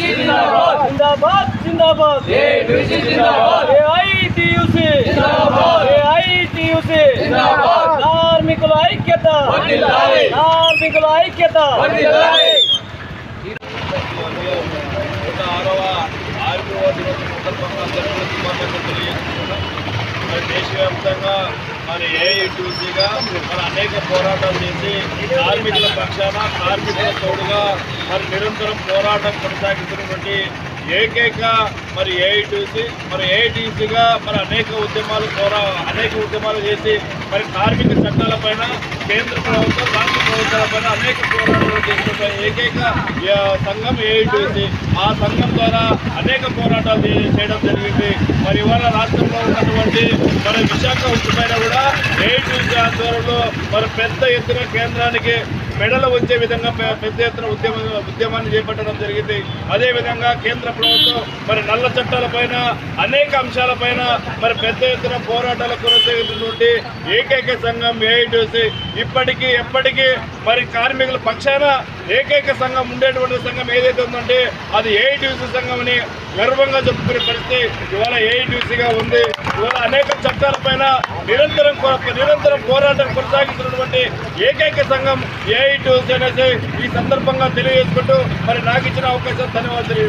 జిందాబాద్. జిందాబాద్. జిందాబాద్ AITUC AITUC కార్మికుల ఐక్యత. కార్మికుల ఐక్యత. దేశవ్యాప్తంగా మరి ఏఐటీసీగా మరి అనేక పోరాటాలు చేసి కార్మికుల పక్షాన కార్మికుల తోడుగా మరి నిరంతరం పోరాటం కొనసాగిస్తున్నటువంటి ఏకైక మరి ఏఐటీసీ మరి ఏఐటీసీగా మరి అనేక ఉద్యమాలు పోరా అనేక ఉద్యమాలు చేసి మరి కార్మిక చట్టాలపైన కేంద్ర ప్రభుత్వం రాష్ట్ర ప్రభుత్వాలపైన అనేక పోరాటాలు చేస్తున్న ఏకైక సంఘం ఏఐటీసీ ఆ సంఘం ద్వారా అనేక పోరాటాలు చేయడం జరిగింది. మరి ఇవాళ రాష్ట్రంలో ఉన్నటువంటి మరి విశాఖ ఉద్యమైన కూడా ఏఐటీసీ ఆధ్వర్యంలో మరి పెద్ద ఎత్తున కేంద్రానికి మెడలు వచ్చే విధంగా పెద్ద ఎత్తున ఉద్యమ ఉద్యమాన్ని చేపట్టడం జరిగింది. అదేవిధంగా కేంద్ర ప్రభుత్వం మరి నల్ల చట్టాలపైన అనేక అంశాలపైన మరి పెద్ద ఎత్తున పోరాటాలు కొనసాగుతున్నటువంటి ఏకైక సంఘం ఏఐటీసీ ఇప్పటికీ ఎప్పటికీ మరి కార్మికుల పక్షాన ఏకైక సంఘం ఉండేటువంటి సంఘం ఏదైతే ఉందంటే అది ఏఐటీసీ సంఘం అని గర్వంగా చెప్పుకునే పరిస్థితి ఇవాళ ఏఐటీసీగా ఉంది. ఇవాళ అనేక చట్టాలపైన నిరంతరం నిరంతరం పోరాటం కొనసాగిస్తున్నటువంటి ఏకైక సంఘం ఏఐటీసీ అనేసి ఈ సందర్భంగా తెలియజేసుకుంటూ మరి నాకు ఇచ్చిన అవకాశం ధన్యవాదాలు